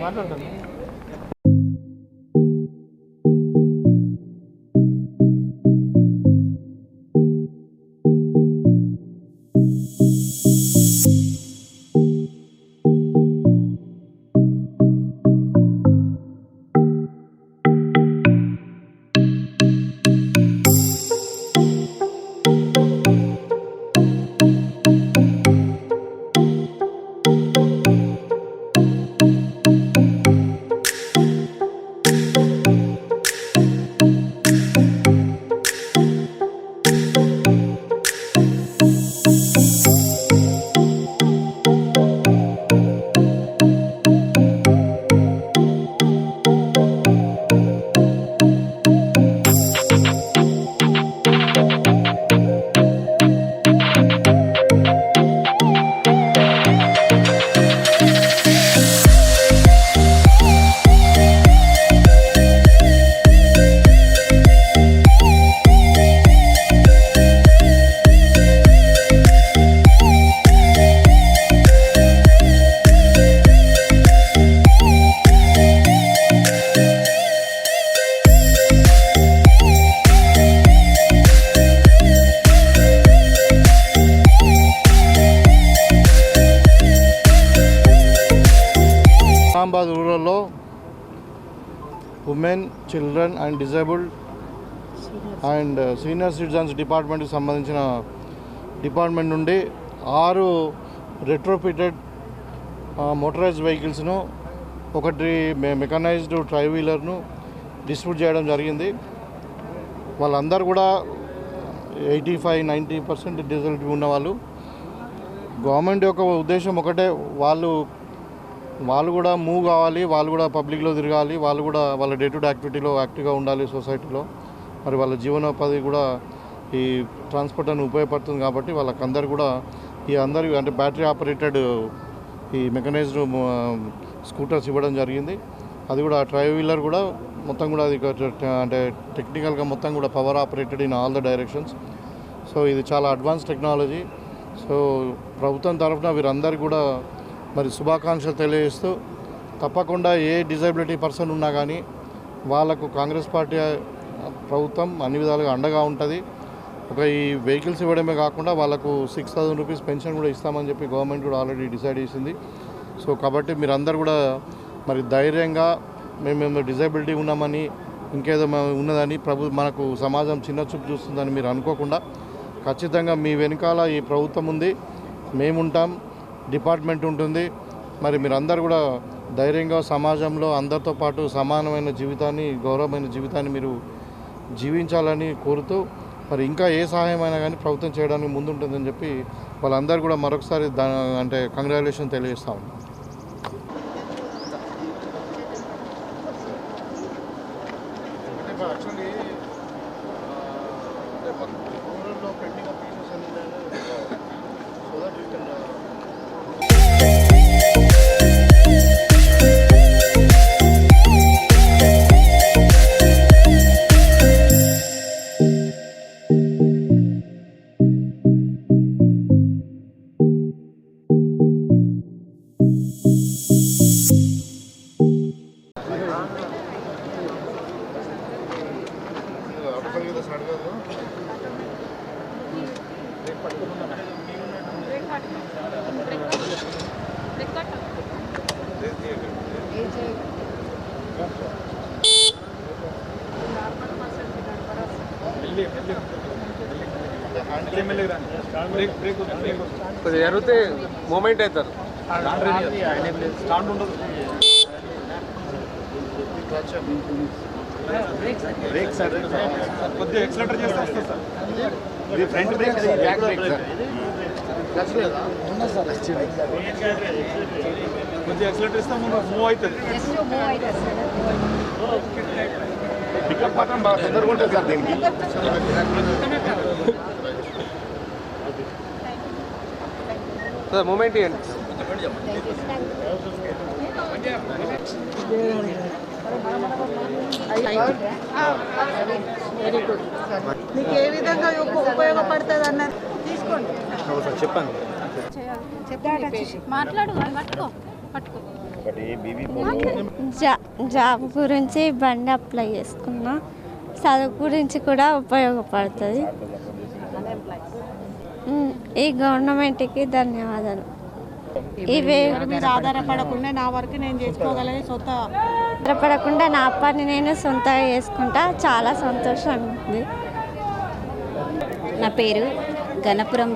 我做什么？నిజామాబాద్ రూరల్లో women children and disabled and senior citizens డిపార్ట్మెంట్కి సంబంధించిన డిపార్ట్మెంట్ నుండి ఆరు రెట్రోఫిటెడ్ మోటరైజ్డ్ వెహికల్స్ను ఒకటి మెకానైజ్డ్ మెకనైజ్డ్ ట్రై వీలర్ను డిస్ట్రిబ్యూట్ చేయడం జరిగింది. వాళ్ళందరూ కూడా eighty five ninety percent disability ఉన్నవాళ్ళు. గవర్నమెంట్ యొక్క ఉద్దేశం ఒకటే వాళ్ళు వాళ్ళు కూడా మూవ్ కావాలి వాళ్ళు కూడా పబ్లిక్లో తిరగాలి వాళ్ళు కూడా వాళ్ళ డే టు డే యాక్టివిటీలో యాక్టివ్గా ఉండాలి సొసైటీలో మరి వాళ్ళ జీవనోపాధి కూడా ఈ ట్రాన్స్పోర్ట్ అని ఉపయోగపడుతుంది కాబట్టి వాళ్ళకందరు కూడా ఈ అందరి అంటే బ్యాటరీ ఆపరేటెడ్ ఈ మెకనైజ్డ్ స్కూటర్స్ ఇవ్వడం జరిగింది. అది కూడా ట్రై వీలర్ కూడా మొత్తం కూడా అది అంటే టెక్నికల్గా మొత్తం కూడా power operated in all the directions so ఇది చాలా అడ్వాన్స్ టెక్నాలజీ సో ప్రభుత్వం తరఫున వీరందరికీ కూడా మరి శుభాకాంక్షలు తెలియజేస్తూ తప్పకుండా ఏ డిజబిలిటీ పర్సన్ ఉన్నా కానీ వాళ్ళకు కాంగ్రెస్ పార్టీ ప్రభుత్వం అన్ని విధాలుగా అండగా ఉంటుంది. ఒక ఈ వెహికల్స్ ఇవ్వడమే కాకుండా వాళ్ళకు సిక్స్ థౌసండ్ రూపీస్ పెన్షన్ కూడా ఇస్తామని చెప్పి గవర్నమెంట్ కూడా ఆల్రెడీ డిసైడ్ చేసింది. సో కాబట్టి మీరందరూ కూడా మరి ధైర్యంగా మేము మేము డిజబిలిటీ ఉన్నామని ఇంకేదో ఉన్నదని ప్రభు మనకు సమాజం చిన్న చూపు చూస్తుందని మీరు అనుకోకుండా ఖచ్చితంగా మీ వెనకాల ఈ ప్రభుత్వం ఉంది. మేముంటాం. డిపార్ట్మెంట్ ఉంటుంది. మరి మీరందరూ కూడా ధైర్యంగా సమాజంలో అందరితో పాటు సమానమైన జీవితాన్ని గౌరవమైన జీవితాన్ని మీరు జీవించాలని కోరుతూ మరి ఇంకా ఏ సహాయమైనా కానీ ప్రభుత్వం చేయడానికి ముందుంటుందని చెప్పి వాళ్ళందరూ కూడా మరొకసారి అంటే కంగ్రాచులేషన్ తెలియజేస్తా కొద్దిగా జరిగితే మూమెంట్ అవుతారు కొద్దిగా ఎక్సలేటర్ చేస్తే వస్తుంది సార్ ఇది front brake back brake sir కొద్దిగా ఎక్సలేటర్ ఇస్తే ముందు మూవ్ అవుతుంది పికప్ మాత్రం బాగా తొందరగా ఉంటుంది సార్ దీనికి సార్ మూమెంట్ ఇవ్వండి వెరీ గుడ్ మీకు ఏ విధంగా ఉప- ఉపయోగపడుతుంది అన్నది తీసుకోండి చెప్పండి. మాట్లాడు పట్టుకో పట్టుకో. ఒకటి బీబీ జా జాబ్ గురించి బండి అప్లై చేసుకున్నా. చదువు గురించి కూడా ఉపయోగపడుతుంది. ఈ గవర్నమెంట్కి ధన్యవాదాలు. ఇవే ఆధారపడకుండా నా వరకు నేను చేసుకోగలిగే సొంత ఆధారపడకుండా నా పని నేను సొంతంగా చేసుకుంటా. చాలా సంతోషం ఉంది. నా పేరు గణపురం